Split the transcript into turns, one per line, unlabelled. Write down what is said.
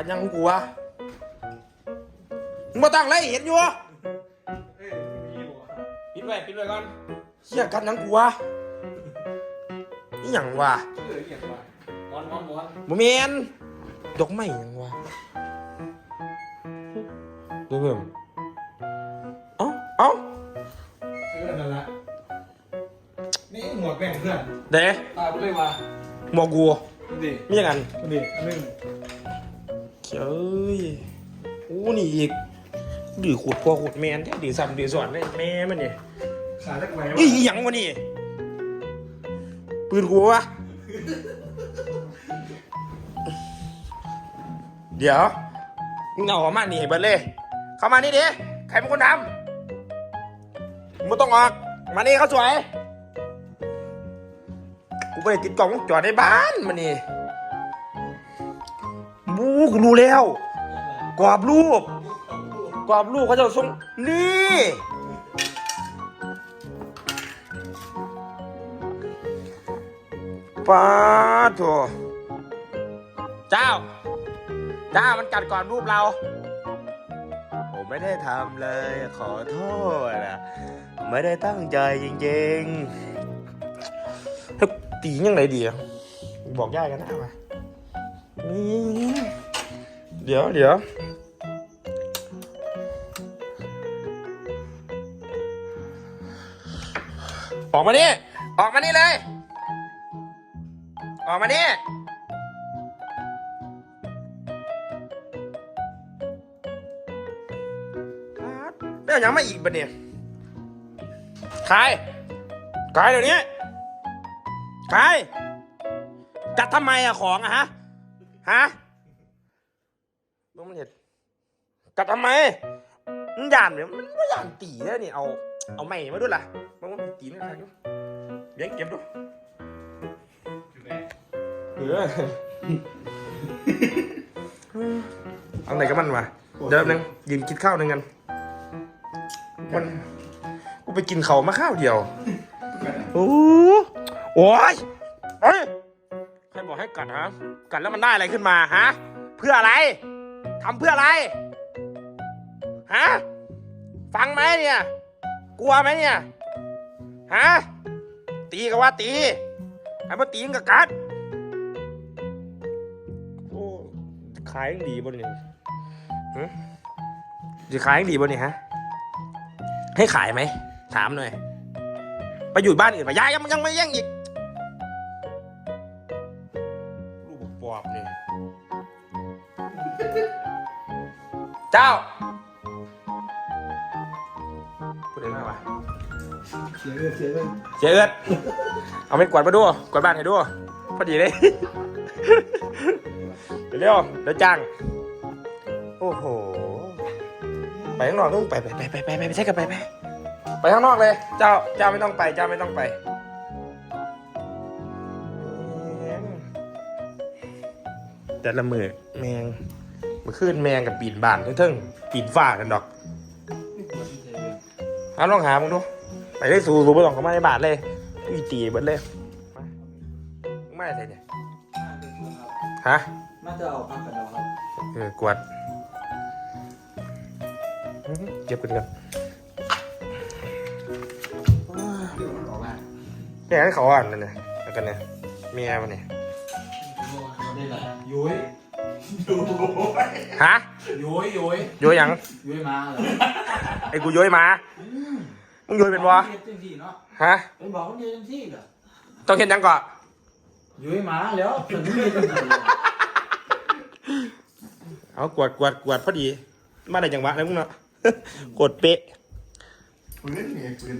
กันยังกูวะมึงมาตั้งไรเห็นอยู่วะ
เอ้ยมีบ่
ปิดไว้ปิดไว้ก่อนเชี่ยกันยังกูวะนี่หยังวะ
เออเอียงว่ะม้อนม้อนม้อน
บ่แมนดอกไม้หยังวะเบิ่มเอ้าเอ้า
เออนั่นละนี่หมวกแบ่งเพื่อน
เด้
ตายไปเลยว่ะ
หมวกกู
ดูดิ
มีอย่างนั้น
ดูดิอันนึง
เจ้ยโอ้นี่อีกดื้อขูดพ่อขูดแมนแท้ดื้อซ้ำดื้อสอนเลยแม่มันเนี่ย
ขาเล็กไหม
นี่
วะ
หยังวะนี่ปืนกูวะเดี๋ยวมึงเอาออกมานี่ให้เบิดเลย เข้ามานี่ดิใครเป็นคนทำมึงบ่ต้องออกมานี่เขาสวยกูไปติดกล่องวงจอดในบ้านมานี่บู กูรู้แล้วกรอบรูปกรอบรูปเขาจะส่งนี่ป้าโถเจ้า เจ้ามันกัดก่อนรูปเรา ผมไม่ได้ทำเลย ขอโทษนะไม่ได้ตั้งใจจริงๆถ้าตียังไงดีอะบอกย่ากันนะมานี่เดี๋ยวเดี๋ยวออกมานี่ ออกมานี่เลย ออกมานี่ได้ยังไม่อีกปะเนี่ยใครใครเดี๋ยวนี้ใครจัดทำไมอะของอะฮะ ฮะ มึงมันเห็ดกัดทำไมมันหยานเนี่ยมันไม่หยานตีแล้วนี่เอาเอาไม้มาด้วยล่ะมันมันตีนี่ครับเบี้ยงเก็บดู
อยู่ไหน
เออเอาไหนกับมันวะเดี๋ยวแป๊บนึงยืนกินข้าวหนึ่งกันมันกูไปกินเขาวมาข้าวเดียวโอ้โอ้ยเอ้ยใครบอกให้กัดฮะกัดแล้วมันได้อะไรขึ้นมาฮะ เพื่ออะไร ทำเพื่ออะไร ฮะ ฟังไหมเนี่ย กลัวไหมเนี่ย ฮะ ตีก็ว่าตีไอ้มาตีมันกับกัด โอ้ขายยังดีบ่เนี่ฮะจะขายยังดีบ่เนี่ฮะ ให้ขายไหม ถามหน่อย ไปอยู่บ้านอื่นไปย้ายยังยังไม่แย่งอีก เจ้าพูดได้ไหมวะ
เสียเงินเสียเงิน
เจ๊เอิดเอาไม่กวาดมาดูกวาดบ้านให้ดูพอดีเลย เดี๋ยวเร็วเดี๋ยวจ้างโอ้โห ไปข้างนอกต้องไปไปไปไปไปไปไปใช้กันไปไปไปข้างนอกเลย เจ้าเจ้าไม่ต้องไป เจ้าไม่ต้องไปแต่ละมือแมง มาขึ้นแมงกับปีนบ้านเทิงๆปีนฝ้ากันดอกเอาลองหามึงดูไปได้สูสูไปลองเข้ามาในบาทเลยอุ้ยตีเบิดเลยมามึงไม่ใส่เนี่ยฮะ
น่าจะเอาพักกันแล้วครับ
เออกวาดอื้อหือเก็บกันกัน
เดี๋ยวมันออกมา
เนี่ยให้เขาอ่านนั่นเนี่ยแล้วกันเนี่ยเมียมันเนี่ย
ได้ไหนยุ้ยยุ้ย
ฮะ
ยุ้ยยุ้ย
โยยหยัง
ยุ้ยมาเหรอ
ไอ้กูโยยหมามึงโยยเป็นวะ
เฮ็ดจังที่เนาะ
ฮะ
ไปบอกเขาเฮ็ดจังที่เหรอ
ต้องเห็นยังก่อน
ยุ้ยมาแล้วถึงเฮ็ดจังที่
เอากวาดกวาดกวาดพอดี มาได้จังหวะแล้วมึงเนาะ กดเป๊ะ
ปืนไงปืน